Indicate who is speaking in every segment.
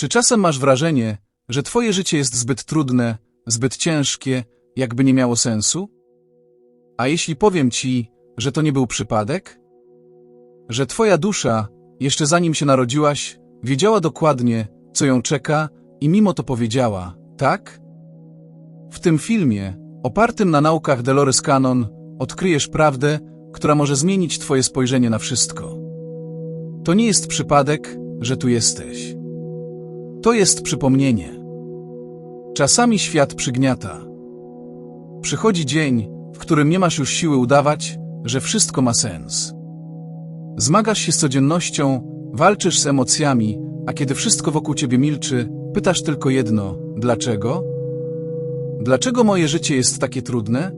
Speaker 1: Czy czasem masz wrażenie, że twoje życie jest zbyt trudne, zbyt ciężkie, jakby nie miało sensu? A jeśli powiem ci, że to nie był przypadek? Że twoja dusza, jeszcze zanim się narodziłaś, wiedziała dokładnie, co ją czeka i mimo to powiedziała, tak? W tym filmie, opartym na naukach Dolores Cannon, odkryjesz prawdę, która może zmienić twoje spojrzenie na wszystko. To nie jest przypadek, że tu jesteś. To jest przypomnienie. Czasami świat przygniata. Przychodzi dzień, w którym nie masz już siły udawać, że wszystko ma sens. Zmagasz się z codziennością, walczysz z emocjami, a kiedy wszystko wokół ciebie milczy, pytasz tylko jedno: dlaczego? Dlaczego moje życie jest takie trudne?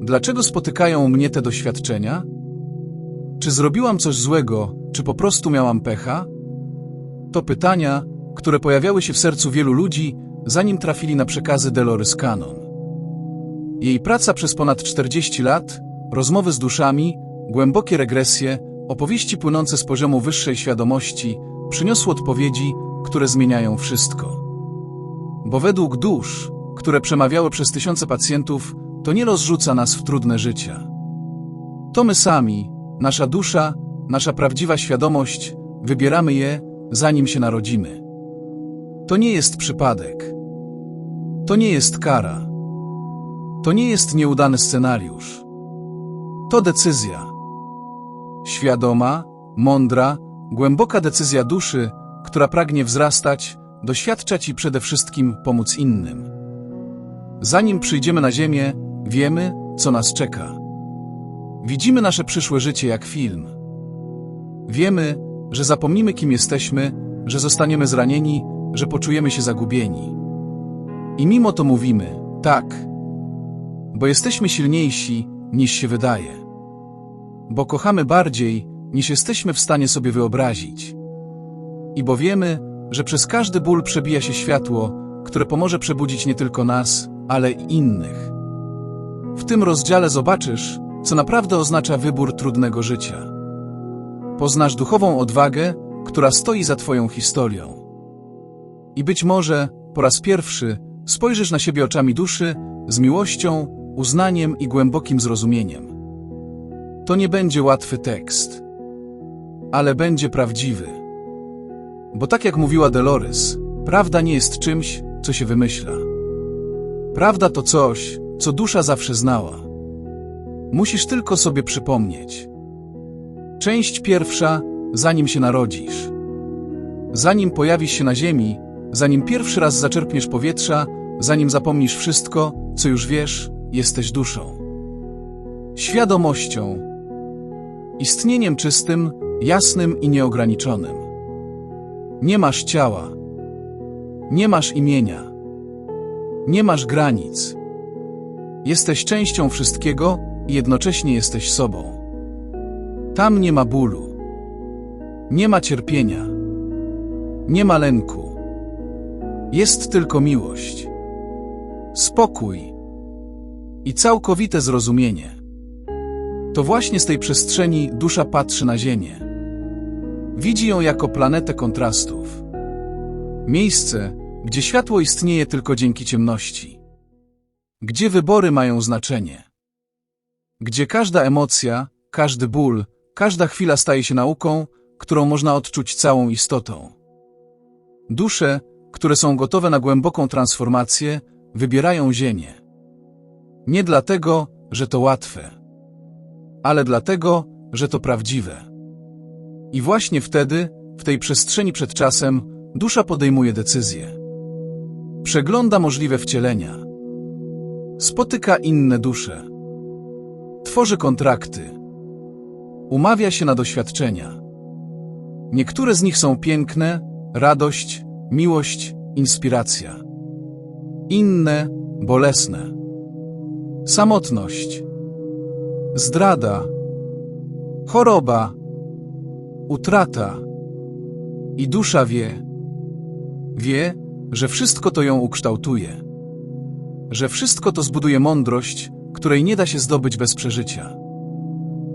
Speaker 1: Dlaczego spotykają mnie te doświadczenia? Czy zrobiłam coś złego, czy po prostu miałam pecha? To pytania, które pojawiały się w sercu wielu ludzi, zanim trafili na przekazy Dolores Cannon. Jej praca przez ponad 40 lat, rozmowy z duszami, głębokie regresje, opowieści płynące z poziomu wyższej świadomości przyniosły odpowiedzi, które zmieniają wszystko. Bo według dusz, które przemawiały przez tysiące pacjentów, to nie los rzuca nas w trudne życia. To my sami, nasza dusza, nasza prawdziwa świadomość, wybieramy je, zanim się narodzimy. To nie jest przypadek. To nie jest kara. To nie jest nieudany scenariusz. To decyzja. Świadoma, mądra, głęboka decyzja duszy, która pragnie wzrastać, doświadczać i przede wszystkim pomóc innym. Zanim przyjdziemy na Ziemię, wiemy, co nas czeka. Widzimy nasze przyszłe życie jak film. Wiemy, że zapomnimy, kim jesteśmy, że zostaniemy zranieni, że poczujemy się zagubieni. I mimo to mówimy tak, bo jesteśmy silniejsi niż się wydaje. Bo kochamy bardziej niż jesteśmy w stanie sobie wyobrazić. I bo wiemy, że przez każdy ból przebija się światło, które pomoże przebudzić nie tylko nas, ale i innych. W tym rozdziale zobaczysz, co naprawdę oznacza wybór trudnego życia. Poznasz duchową odwagę, która stoi za Twoją historią. I być może, po raz pierwszy, spojrzysz na siebie oczami duszy, z miłością, uznaniem i głębokim zrozumieniem. To nie będzie łatwy tekst, ale będzie prawdziwy. Bo tak jak mówiła Dolores, prawda nie jest czymś, co się wymyśla. Prawda to coś, co dusza zawsze znała. Musisz tylko sobie przypomnieć. Część pierwsza, zanim się narodzisz. Zanim pojawisz się na ziemi, zanim pierwszy raz zaczerpniesz powietrza, zanim zapomnisz wszystko, co już wiesz, jesteś duszą. Świadomością. Istnieniem czystym, jasnym i nieograniczonym. Nie masz ciała. Nie masz imienia. Nie masz granic. Jesteś częścią wszystkiego i jednocześnie jesteś sobą. Tam nie ma bólu. Nie ma cierpienia. Nie ma lęku. Jest tylko miłość. Spokój i całkowite zrozumienie. To właśnie z tej przestrzeni dusza patrzy na Ziemię. Widzi ją jako planetę kontrastów. Miejsce, gdzie światło istnieje tylko dzięki ciemności. Gdzie wybory mają znaczenie. Gdzie każda emocja, każdy ból, każda chwila staje się nauką, którą można odczuć całą istotą. Dusze, które są gotowe na głęboką transformację, wybierają Ziemię. Nie dlatego, że to łatwe, ale dlatego, że to prawdziwe. I właśnie wtedy, w tej przestrzeni przed czasem, dusza podejmuje decyzję. Przegląda możliwe wcielenia. Spotyka inne dusze. Tworzy kontrakty. Umawia się na doświadczenia. Niektóre z nich są piękne, radość, miłość, inspiracja. Inne bolesne. Samotność. Zdrada. Choroba. Utrata. I dusza wie. Wie, że wszystko to ją ukształtuje. Że wszystko to zbuduje mądrość, której nie da się zdobyć bez przeżycia.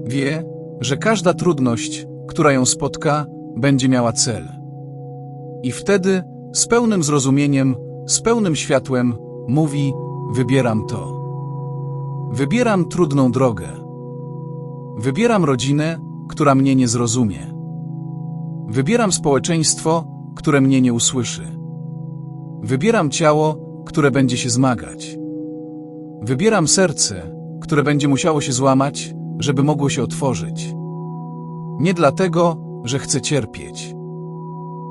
Speaker 1: Wie, że każda trudność, która ją spotka, będzie miała cel. I wtedy, z pełnym zrozumieniem, z pełnym światłem, mówi: Wybieram to. Wybieram trudną drogę. Wybieram rodzinę, która mnie nie zrozumie. Wybieram społeczeństwo, które mnie nie usłyszy. Wybieram ciało, które będzie się zmagać. Wybieram serce, które będzie musiało się złamać, żeby mogło się otworzyć. Nie dlatego, że chcę cierpieć,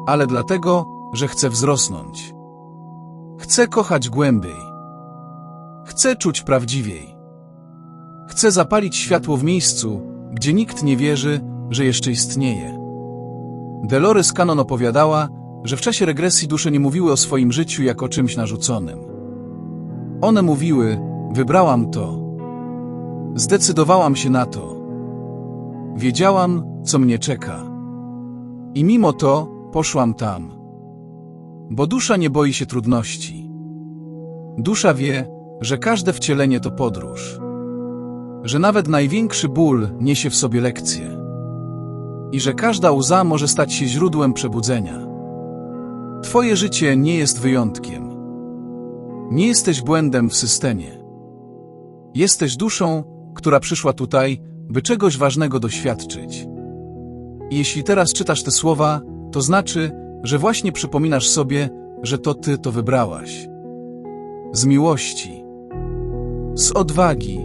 Speaker 1: ale dlatego, że chcę wzrosnąć. Chcę kochać głębiej. Chcę czuć prawdziwiej. Chcę zapalić światło w miejscu, gdzie nikt nie wierzy, że jeszcze istnieje. Dolores Cannon opowiadała, że w czasie regresji dusze nie mówiły o swoim życiu jako o czymś narzuconym. One mówiły: Wybrałam to. Zdecydowałam się na to. Wiedziałam, co mnie czeka. I mimo to poszłam tam. Bo dusza nie boi się trudności. Dusza wie, że każde wcielenie to podróż. Że nawet największy ból niesie w sobie lekcję. I że każda łza może stać się źródłem przebudzenia. Twoje życie nie jest wyjątkiem. Nie jesteś błędem w systemie. Jesteś duszą, która przyszła tutaj, by czegoś ważnego doświadczyć. I jeśli teraz czytasz te słowa, to znaczy, że właśnie przypominasz sobie, że to ty to wybrałaś. Z miłości, z odwagi,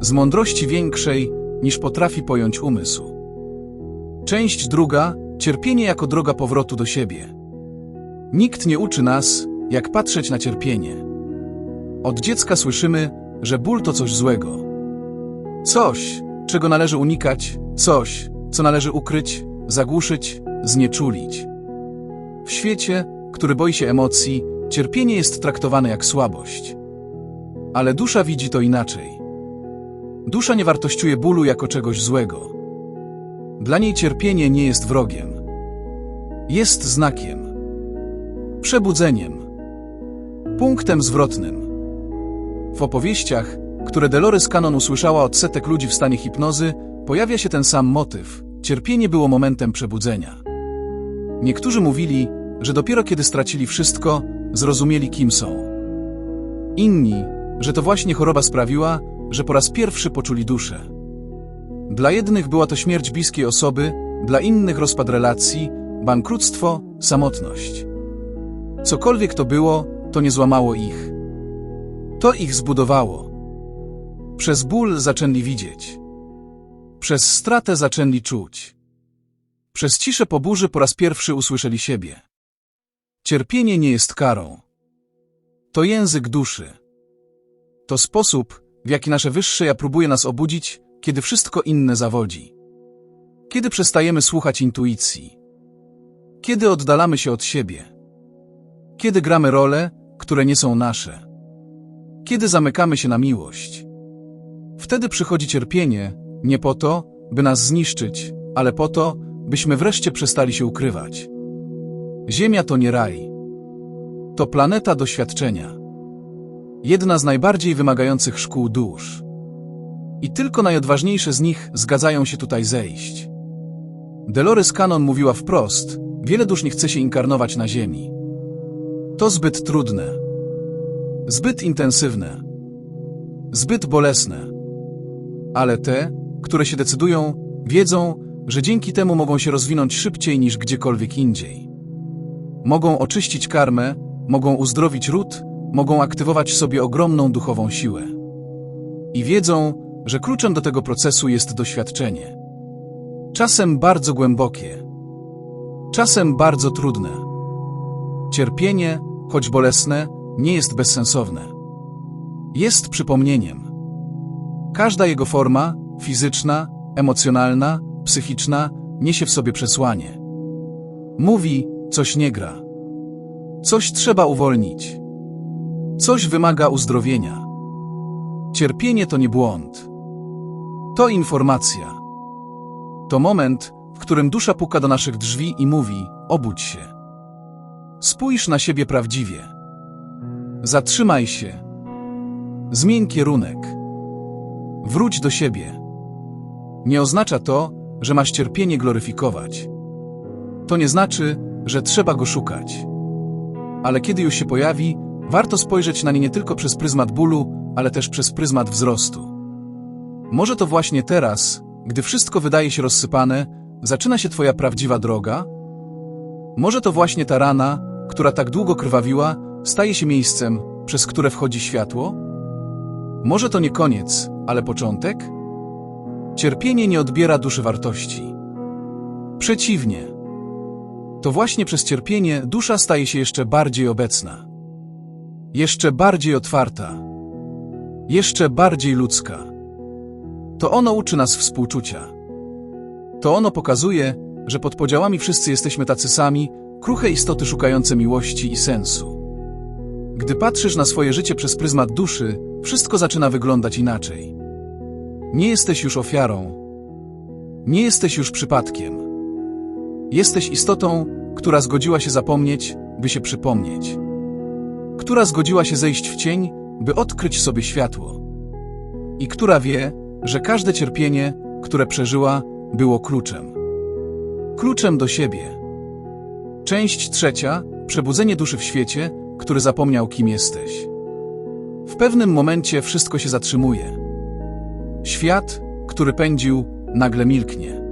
Speaker 1: z mądrości większej, niż potrafi pojąć umysł. Część druga cierpienie jako droga powrotu do siebie. Nikt nie uczy nas, jak patrzeć na cierpienie. Od dziecka słyszymy, że ból to coś złego. Coś, czego należy unikać, coś, co należy ukryć, zagłuszyć, znieczulić. W świecie, który boi się emocji, cierpienie jest traktowane jak słabość. Ale dusza widzi to inaczej. Dusza nie wartościuje bólu jako czegoś złego. Dla niej cierpienie nie jest wrogiem. Jest znakiem, przebudzeniem, punktem zwrotnym. W opowieściach, które Dolores Cannon usłyszała od setek ludzi w stanie hipnozy, pojawia się ten sam motyw. Cierpienie było momentem przebudzenia. Niektórzy mówili, że dopiero kiedy stracili wszystko, zrozumieli kim są. Inni, że to właśnie choroba sprawiła, że po raz pierwszy poczuli duszę. Dla jednych była to śmierć bliskiej osoby, dla innych rozpad relacji, bankructwo, samotność. Cokolwiek to było, to nie złamało ich. To ich zbudowało. Przez ból zaczęli widzieć. Przez stratę zaczęli czuć. Przez ciszę po burzy po raz pierwszy usłyszeli siebie. Cierpienie nie jest karą. To język duszy. To sposób, w jaki nasze wyższe ja próbuje nas obudzić, kiedy wszystko inne zawodzi. Kiedy przestajemy słuchać intuicji. Kiedy oddalamy się od siebie. Kiedy gramy role, które nie są nasze. Kiedy zamykamy się na miłość. Wtedy przychodzi cierpienie, nie po to, by nas zniszczyć, ale po to, byśmy wreszcie przestali się ukrywać. Ziemia to nie raj. To planeta doświadczenia. Jedna z najbardziej wymagających szkół dusz. I tylko najodważniejsze z nich zgadzają się tutaj zejść. Dolores Cannon mówiła wprost, wiele dusz nie chce się inkarnować na Ziemi. To zbyt trudne. Zbyt intensywne. Zbyt bolesne. Ale te, które się decydują, wiedzą, że dzięki temu mogą się rozwinąć szybciej niż gdziekolwiek indziej. Mogą oczyścić karmę, mogą uzdrowić ród, mogą aktywować w sobie ogromną duchową siłę. I wiedzą, że kluczem do tego procesu jest doświadczenie. Czasem bardzo głębokie, czasem bardzo trudne. Cierpienie, choć bolesne, nie jest bezsensowne. Jest przypomnieniem. Każda jego forma, fizyczna, emocjonalna, psychiczna, niesie w sobie przesłanie. Mówi, coś nie gra. Coś trzeba uwolnić. Coś wymaga uzdrowienia. Cierpienie to nie błąd. To informacja. To moment, w którym dusza puka do naszych drzwi i mówi: obudź się. Spójrz na siebie prawdziwie. Zatrzymaj się. Zmień kierunek. Wróć do siebie. Nie oznacza to, że masz cierpienie gloryfikować. To nie znaczy, że trzeba go szukać. Ale kiedy już się pojawi, warto spojrzeć na nie nie tylko przez pryzmat bólu, ale też przez pryzmat wzrostu. Może to właśnie teraz, gdy wszystko wydaje się rozsypane, zaczyna się Twoja prawdziwa droga? Może to właśnie ta rana, która tak długo krwawiła, staje się miejscem, przez które wchodzi światło? Może to nie koniec, ale początek? Cierpienie nie odbiera duszy wartości. Przeciwnie. To właśnie przez cierpienie dusza staje się jeszcze bardziej obecna. Jeszcze bardziej otwarta. Jeszcze bardziej ludzka. To ono uczy nas współczucia. To ono pokazuje, że pod podziałami wszyscy jesteśmy tacy sami, kruche istoty szukające miłości i sensu. Gdy patrzysz na swoje życie przez pryzmat duszy, wszystko zaczyna wyglądać inaczej. Nie jesteś już ofiarą. Nie jesteś już przypadkiem. Jesteś istotą, która zgodziła się zapomnieć, by się przypomnieć. Która zgodziła się zejść w cień, by odkryć sobie światło. I która wie, że każde cierpienie, które przeżyła, było kluczem. Kluczem do siebie. Część trzecia przebudzenie duszy w świecie, który zapomniał, kim jesteś. W pewnym momencie wszystko się zatrzymuje. Świat, który pędził, nagle milknie.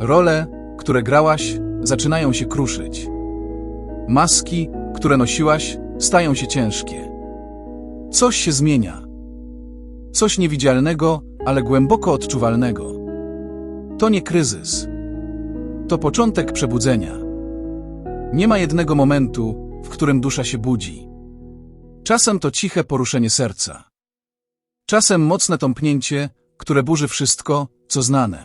Speaker 1: Role, które grałaś, zaczynają się kruszyć. Maski, które nosiłaś, stają się ciężkie. Coś się zmienia. Coś niewidzialnego, ale głęboko odczuwalnego. To nie kryzys. To początek przebudzenia. Nie ma jednego momentu, w którym dusza się budzi. Czasem to ciche poruszenie serca. Czasem mocne tąpnięcie, które burzy wszystko, co znane.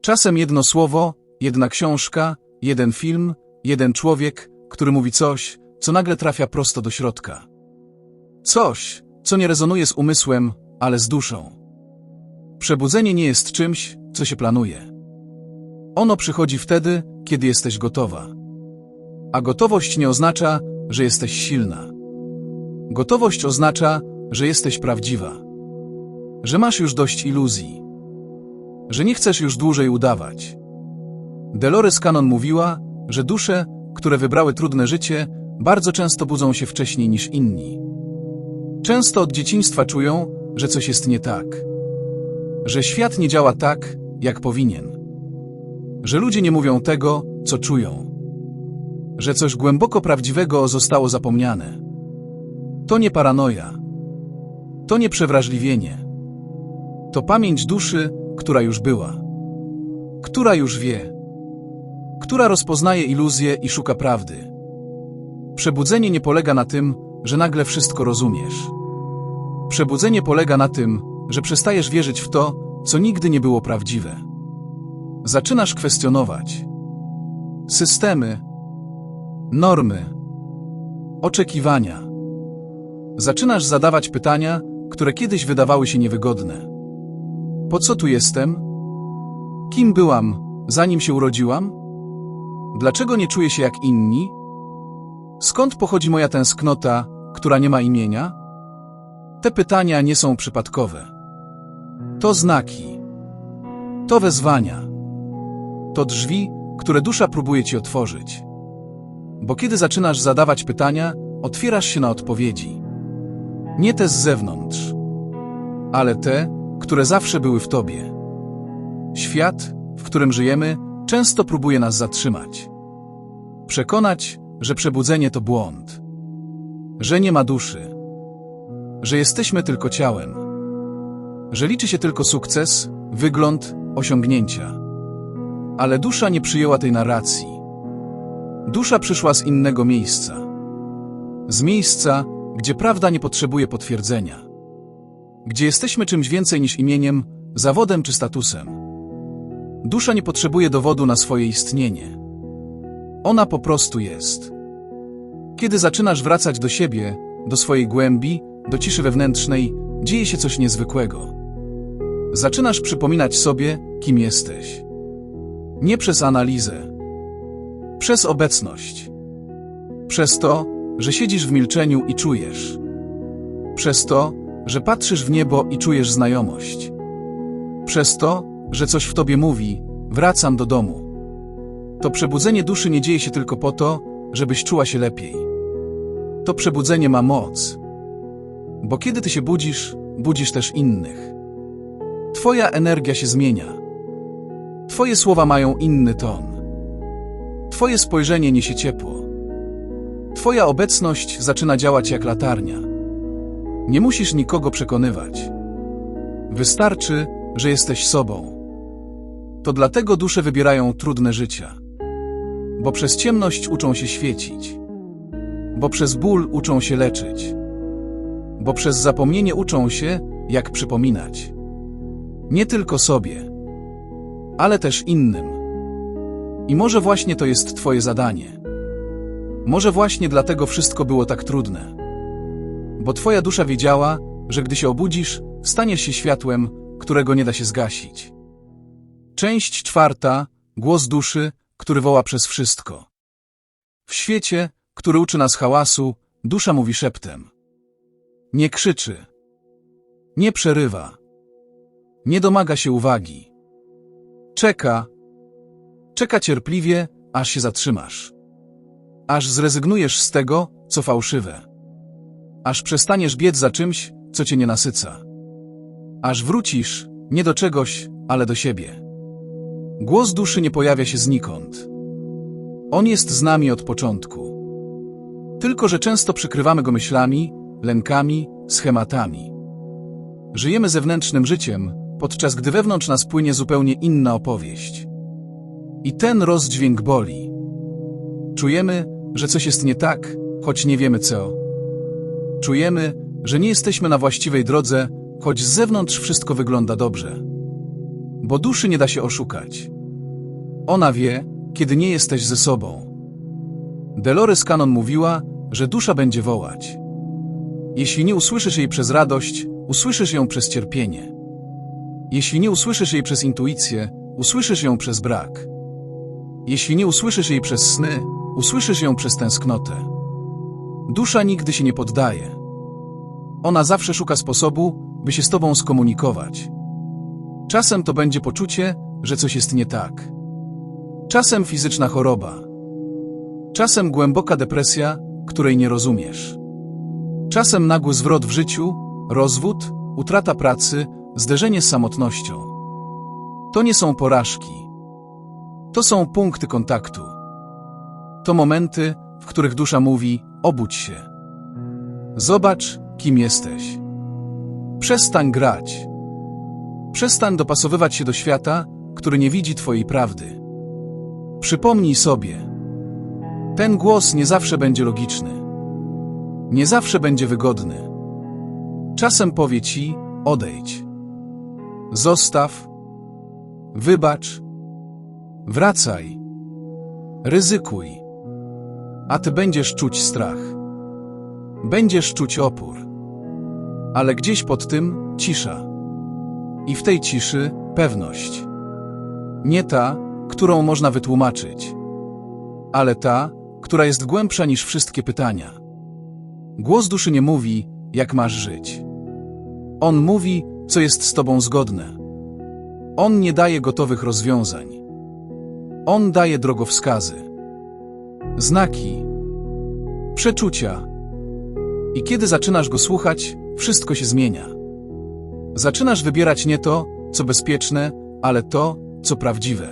Speaker 1: Czasem jedno słowo, jedna książka, jeden film, jeden człowiek, który mówi coś, co nagle trafia prosto do środka. Coś, co nie rezonuje z umysłem, ale z duszą. Przebudzenie nie jest czymś, co się planuje. Ono przychodzi wtedy, kiedy jesteś gotowa. A gotowość nie oznacza, że jesteś silna. Gotowość oznacza, że jesteś prawdziwa. Że masz już dość iluzji. Że nie chcesz już dłużej udawać. Dolores Cannon mówiła, że dusze, które wybrały trudne życie, bardzo często budzą się wcześniej niż inni. Często od dzieciństwa czują, że coś jest nie tak. Że świat nie działa tak, jak powinien. Że ludzie nie mówią tego, co czują. Że coś głęboko prawdziwego zostało zapomniane. To nie paranoja. To nie przewrażliwienie. To pamięć duszy, która już była. Która już wie. Która rozpoznaje iluzję i szuka prawdy. Przebudzenie nie polega na tym, że nagle wszystko rozumiesz. Przebudzenie polega na tym, że przestajesz wierzyć w to, co nigdy nie było prawdziwe. Zaczynasz kwestionować systemy, normy, oczekiwania. Zaczynasz zadawać pytania, które kiedyś wydawały się niewygodne. Po co tu jestem? Kim byłam, zanim się urodziłam? Dlaczego nie czuję się jak inni? Skąd pochodzi moja tęsknota, która nie ma imienia? Te pytania nie są przypadkowe. To znaki. To wezwania. To drzwi, które dusza próbuje ci otworzyć. Bo kiedy zaczynasz zadawać pytania, otwierasz się na odpowiedzi. Nie te z zewnątrz, ale te, które zawsze były w tobie. Świat, w którym żyjemy, często próbuje nas zatrzymać. Przekonać, że przebudzenie to błąd. Że nie ma duszy. Że jesteśmy tylko ciałem. Że liczy się tylko sukces, wygląd, osiągnięcia. Ale dusza nie przyjęła tej narracji. Dusza przyszła z innego miejsca. Z miejsca, gdzie prawda nie potrzebuje potwierdzenia. Gdzie jesteśmy czymś więcej niż imieniem, zawodem czy statusem. Dusza nie potrzebuje dowodu na swoje istnienie. Ona po prostu jest. Kiedy zaczynasz wracać do siebie, do swojej głębi, do ciszy wewnętrznej, dzieje się coś niezwykłego. Zaczynasz przypominać sobie, kim jesteś. Nie przez analizę, przez obecność. Przez to, że siedzisz w milczeniu i czujesz. Przez to, że patrzysz w niebo i czujesz znajomość. Przez to, że coś w tobie mówi, wracam do domu. To przebudzenie duszy nie dzieje się tylko po to, żebyś czuła się lepiej. To przebudzenie ma moc. Bo kiedy ty się budzisz, budzisz też innych. Twoja energia się zmienia. Twoje słowa mają inny ton. Twoje spojrzenie niesie ciepło. Twoja obecność zaczyna działać jak latarnia. Nie musisz nikogo przekonywać. Wystarczy, że jesteś sobą. To dlatego dusze wybierają trudne życia. Bo przez ciemność uczą się świecić. Bo przez ból uczą się leczyć. Bo przez zapomnienie uczą się, jak przypominać. Nie tylko sobie, ale też innym. I może właśnie to jest Twoje zadanie. Może właśnie dlatego wszystko było tak trudne. Bo Twoja dusza wiedziała, że gdy się obudzisz, staniesz się światłem, którego nie da się zgasić. Część czwarta. Głos duszy, który woła przez wszystko. W świecie, który uczy nas hałasu, dusza mówi szeptem. Nie krzyczy. Nie przerywa. Nie domaga się uwagi. Czeka. Czeka cierpliwie, aż się zatrzymasz. Aż zrezygnujesz z tego, co fałszywe. Aż przestaniesz biec za czymś, co cię nie nasyca. Aż wrócisz, nie do czegoś, ale do siebie. Głos duszy nie pojawia się znikąd. On jest z nami od początku. Tylko, że często przykrywamy go myślami, lękami, schematami. Żyjemy zewnętrznym życiem, podczas gdy wewnątrz nas płynie zupełnie inna opowieść. I ten rozdźwięk boli. Czujemy, że coś jest nie tak, choć nie wiemy co. Czujemy, że nie jesteśmy na właściwej drodze, choć z zewnątrz wszystko wygląda dobrze. Bo duszy nie da się oszukać. Ona wie, kiedy nie jesteś ze sobą. Dolores Cannon mówiła, że dusza będzie wołać. Jeśli nie usłyszysz jej przez radość, usłyszysz ją przez cierpienie. Jeśli nie usłyszysz jej przez intuicję, usłyszysz ją przez brak. Jeśli nie usłyszysz jej przez sny, usłyszysz ją przez tęsknotę. Dusza nigdy się nie poddaje. Ona zawsze szuka sposobu, by się z tobą skomunikować. Czasem to będzie poczucie, że coś jest nie tak. Czasem fizyczna choroba. Czasem głęboka depresja, której nie rozumiesz. Czasem nagły zwrot w życiu, rozwód, utrata pracy, zderzenie z samotnością. To nie są porażki. To są punkty kontaktu. To momenty, w których dusza mówi: obudź się. Zobacz, kim jesteś. Przestań grać. Przestań dopasowywać się do świata, który nie widzi Twojej prawdy. Przypomnij sobie. Ten głos nie zawsze będzie logiczny. Nie zawsze będzie wygodny. Czasem powie Ci, odejdź. Zostaw. Wybacz. Wracaj. Ryzykuj. A Ty będziesz czuć strach. Będziesz czuć opór. Ale gdzieś pod tym cisza. I w tej ciszy pewność. Nie ta, którą można wytłumaczyć, ale ta, która jest głębsza niż wszystkie pytania. Głos duszy nie mówi, jak masz żyć. On mówi, co jest z tobą zgodne. On nie daje gotowych rozwiązań. On daje drogowskazy, znaki, przeczucia. I kiedy zaczynasz go słuchać, wszystko się zmienia. Zaczynasz wybierać nie to, co bezpieczne, ale to, co prawdziwe.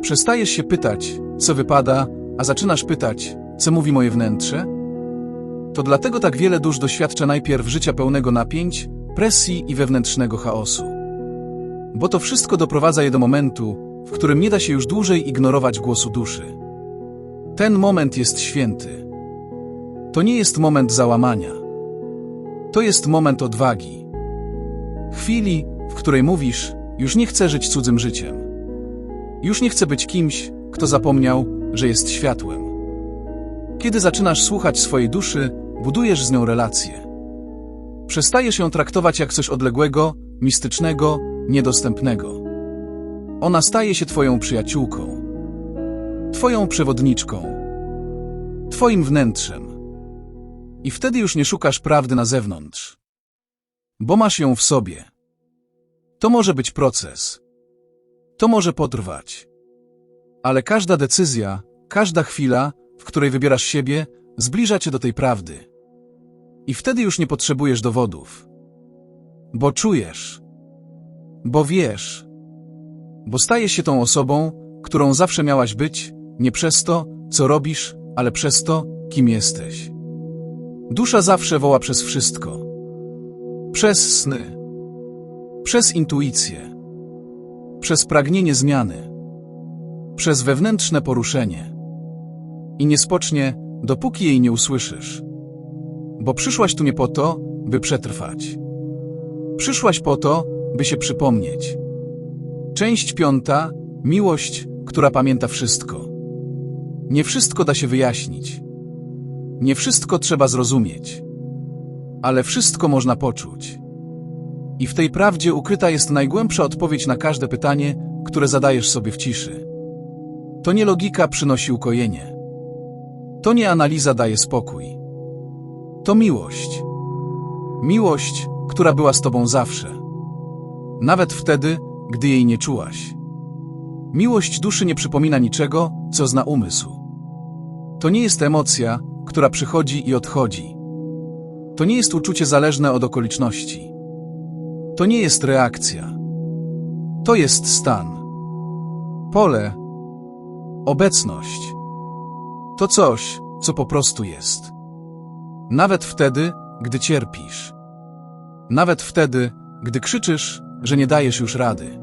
Speaker 1: Przestajesz się pytać, co wypada, a zaczynasz pytać, co mówi moje wnętrze? To dlatego tak wiele dusz doświadcza najpierw życia pełnego napięć, presji i wewnętrznego chaosu. Bo to wszystko doprowadza je do momentu, w którym nie da się już dłużej ignorować głosu duszy. Ten moment jest święty. To nie jest moment załamania. To jest moment odwagi. Chwili, w której mówisz, już nie chcę żyć cudzym życiem. Już nie chcę być kimś, kto zapomniał, że jest światłem. Kiedy zaczynasz słuchać swojej duszy, budujesz z nią relację. Przestajesz ją traktować jak coś odległego, mistycznego, niedostępnego. Ona staje się Twoją przyjaciółką, Twoją przewodniczką, Twoim wnętrzem. I wtedy już nie szukasz prawdy na zewnątrz, bo masz ją w sobie. To może być proces. To może potrwać. Ale każda decyzja, każda chwila, w której wybierasz siebie, zbliża cię do tej prawdy. I wtedy już nie potrzebujesz dowodów. Bo czujesz. Bo wiesz. Bo stajesz się tą osobą, którą zawsze miałaś być, nie przez to, co robisz, ale przez to, kim jesteś. Dusza zawsze woła przez wszystko. Przez sny. Przez intuicję. Przez pragnienie zmiany. Przez wewnętrzne poruszenie. I nie spocznie, dopóki jej nie usłyszysz. Bo przyszłaś tu nie po to, by przetrwać. Przyszłaś po to, by się przypomnieć. Część piąta miłość, która pamięta wszystko. Nie wszystko da się wyjaśnić. Nie wszystko trzeba zrozumieć. Ale wszystko można poczuć. I w tej prawdzie ukryta jest najgłębsza odpowiedź na każde pytanie, które zadajesz sobie w ciszy. To nie logika przynosi ukojenie. To nie analiza daje spokój. To miłość. Miłość, która była z tobą zawsze. Nawet wtedy, gdy jej nie czułaś. Miłość duszy nie przypomina niczego, co zna umysł. To nie jest emocja, która przychodzi i odchodzi. To nie jest uczucie zależne od okoliczności. To nie jest reakcja. To jest stan. Pole. Obecność. To coś, co po prostu jest. Nawet wtedy, gdy cierpisz. Nawet wtedy, gdy krzyczysz, że nie dajesz już rady.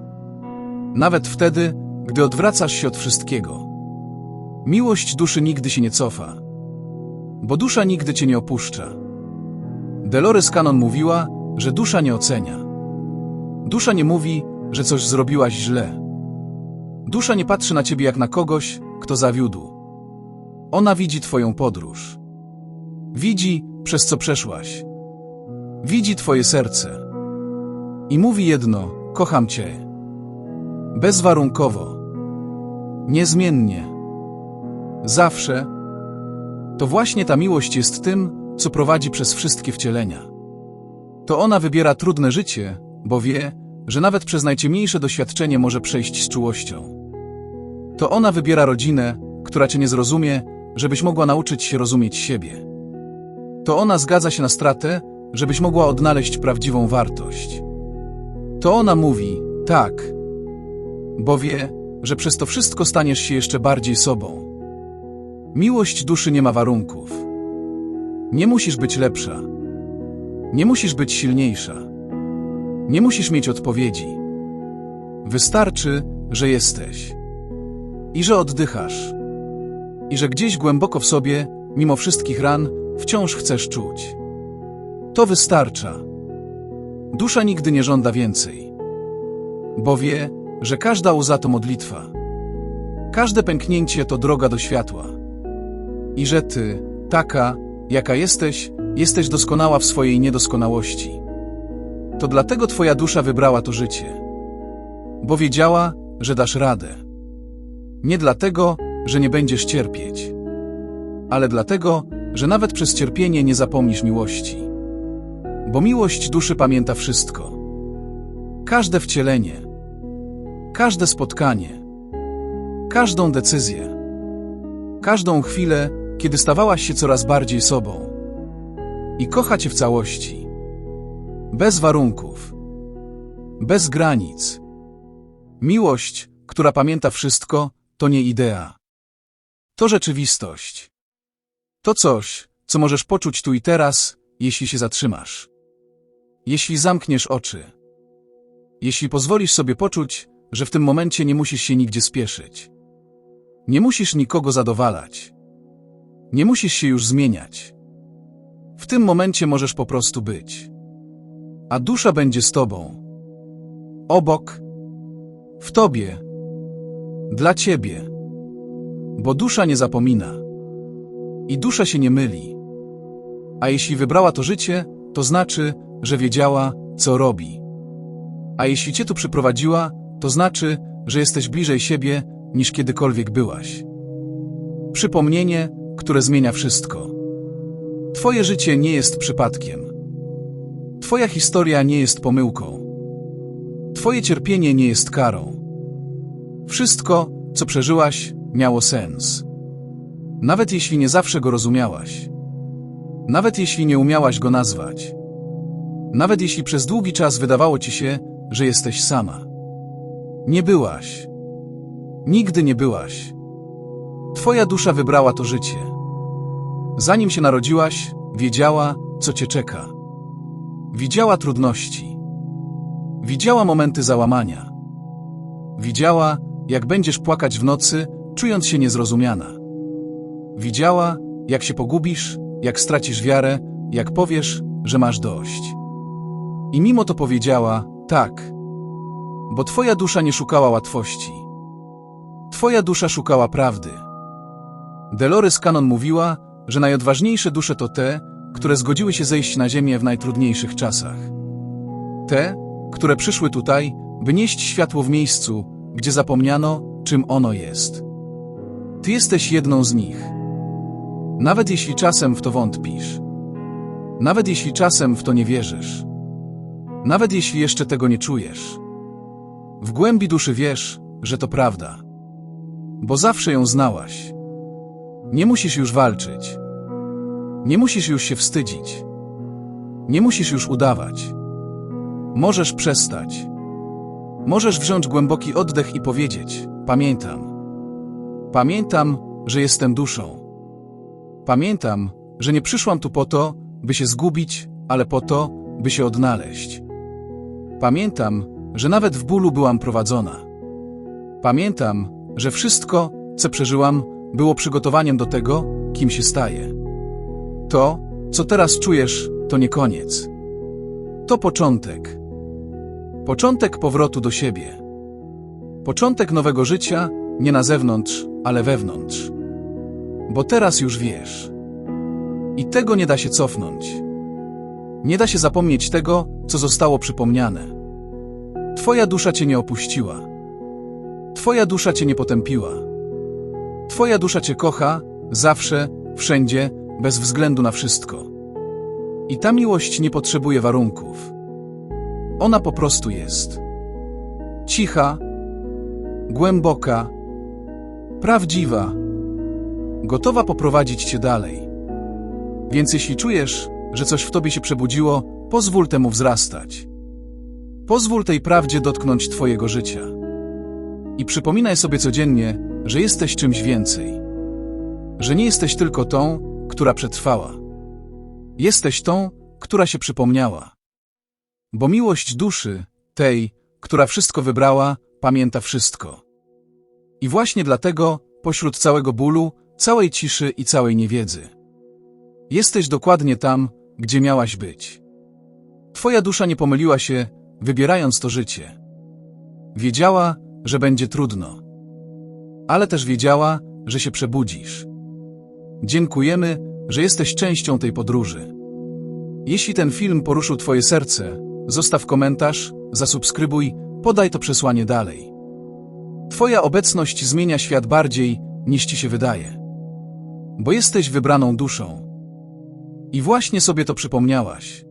Speaker 1: Nawet wtedy, gdy odwracasz się od wszystkiego. Miłość duszy nigdy się nie cofa, bo dusza nigdy cię nie opuszcza. Dolores Cannon mówiła, że dusza nie ocenia. Dusza nie mówi, że coś zrobiłaś źle. Dusza nie patrzy na ciebie jak na kogoś, kto zawiódł. Ona widzi twoją podróż. Widzi, przez co przeszłaś. Widzi twoje serce. I mówi jedno: kocham cię. Bezwarunkowo. Niezmiennie. Zawsze. To właśnie ta miłość jest tym, co prowadzi przez wszystkie wcielenia. To ona wybiera trudne życie, bo wie, że nawet przez najciemniejsze doświadczenie może przejść z czułością. To ona wybiera rodzinę, która cię nie zrozumie, żebyś mogła nauczyć się rozumieć siebie. To ona zgadza się na stratę, żebyś mogła odnaleźć prawdziwą wartość. To ona mówi tak, bo wie, że przez to wszystko staniesz się jeszcze bardziej sobą. Miłość duszy nie ma warunków. Nie musisz być lepsza. Nie musisz być silniejsza. Nie musisz mieć odpowiedzi. Wystarczy, że jesteś. I że oddychasz. I że gdzieś głęboko w sobie, mimo wszystkich ran, wciąż chcesz czuć. To wystarcza. Dusza nigdy nie żąda więcej. Bo wie, że każda łza to modlitwa. Każde pęknięcie to droga do światła. I że ty, taka, jaka jesteś, jesteś doskonała w swojej niedoskonałości. To dlatego twoja dusza wybrała to życie. Bo wiedziała, że dasz radę. Nie dlatego, że nie będziesz cierpieć, ale dlatego, że nawet przez cierpienie nie zapomnisz miłości. Bo miłość duszy pamięta wszystko. Każde wcielenie, każde spotkanie, każdą decyzję, każdą chwilę, kiedy stawałaś się coraz bardziej sobą. I kocha cię w całości. Bez warunków. Bez granic. Miłość, która pamięta wszystko, to nie idea. To rzeczywistość. To coś, co możesz poczuć tu i teraz, jeśli się zatrzymasz. Jeśli zamkniesz oczy. Jeśli pozwolisz sobie poczuć, że w tym momencie nie musisz się nigdzie spieszyć. Nie musisz nikogo zadowalać. Nie musisz się już zmieniać. W tym momencie możesz po prostu być. A dusza będzie z tobą. Obok. W tobie. Dla ciebie. Bo dusza nie zapomina. I dusza się nie myli. A jeśli wybrała to życie, to znaczy, że wiedziała, co robi. A jeśli cię tu przyprowadziła, to znaczy, że jesteś bliżej siebie niż kiedykolwiek byłaś. Przypomnienie, które zmienia wszystko. Twoje życie nie jest przypadkiem. Twoja historia nie jest pomyłką. Twoje cierpienie nie jest karą. Wszystko, co przeżyłaś, miało sens. Nawet jeśli nie zawsze go rozumiałaś. Nawet jeśli nie umiałaś go nazwać. Nawet jeśli przez długi czas wydawało ci się, że jesteś sama. Nie byłaś. Nigdy nie byłaś. Twoja dusza wybrała to życie. Zanim się narodziłaś, wiedziała, co cię czeka. Widziała trudności. Widziała momenty załamania. Widziała, jak będziesz płakać w nocy, czując się niezrozumiana. Widziała, jak się pogubisz, jak stracisz wiarę, jak powiesz, że masz dość. I mimo to powiedziała tak, bo twoja dusza nie szukała łatwości. Twoja dusza szukała prawdy. Dolores Cannon mówiła, że najodważniejsze dusze to te, które zgodziły się zejść na ziemię w najtrudniejszych czasach. Te, które przyszły tutaj, by nieść światło w miejscu, gdzie zapomniano, czym ono jest. Ty jesteś jedną z nich. Nawet jeśli czasem w to wątpisz. Nawet jeśli czasem w to nie wierzysz. Nawet jeśli jeszcze tego nie czujesz. W głębi duszy wiesz, że to prawda. Bo zawsze ją znałaś. Nie musisz już walczyć. Nie musisz już się wstydzić. Nie musisz już udawać. Możesz przestać. Możesz wziąć głęboki oddech i powiedzieć: Pamiętam. Pamiętam, że jestem duszą. Pamiętam, że nie przyszłam tu po to, by się zgubić, ale po to, by się odnaleźć. Pamiętam, że nawet w bólu byłam prowadzona. Pamiętam, że wszystko, co przeżyłam, było przygotowaniem do tego, kim się staję. To, co teraz czujesz, to nie koniec. To początek. Początek powrotu do siebie. Początek nowego życia, nie na zewnątrz, ale wewnątrz. Bo teraz już wiesz. I tego nie da się cofnąć. Nie da się zapomnieć tego, co zostało przypomniane. Twoja dusza cię nie opuściła. Twoja dusza cię nie potępiła. Twoja dusza cię kocha, zawsze, wszędzie, bez względu na wszystko. I ta miłość nie potrzebuje warunków. Ona po prostu jest. Cicha, głęboka, prawdziwa, gotowa poprowadzić cię dalej. Więc jeśli czujesz, że coś w tobie się przebudziło, pozwól temu wzrastać. Pozwól tej prawdzie dotknąć twojego życia. I przypominaj sobie codziennie, że jesteś czymś więcej. Że nie jesteś tylko tą, która przetrwała. Jesteś tą, która się przypomniała. Bo miłość duszy, tej, która wszystko wybrała, pamięta wszystko. I właśnie dlatego, pośród całego bólu, całej ciszy i całej niewiedzy, jesteś dokładnie tam, gdzie miałaś być. Twoja dusza nie pomyliła się, wybierając to życie. Wiedziała, że będzie trudno. Ale też wiedziała, że się przebudzisz. Dziękujemy, że jesteś częścią tej podróży. Jeśli ten film poruszył Twoje serce, zostaw komentarz, zasubskrybuj, podaj to przesłanie dalej. Twoja obecność zmienia świat bardziej, niż Ci się wydaje. Bo jesteś wybraną duszą. I właśnie sobie to przypomniałaś.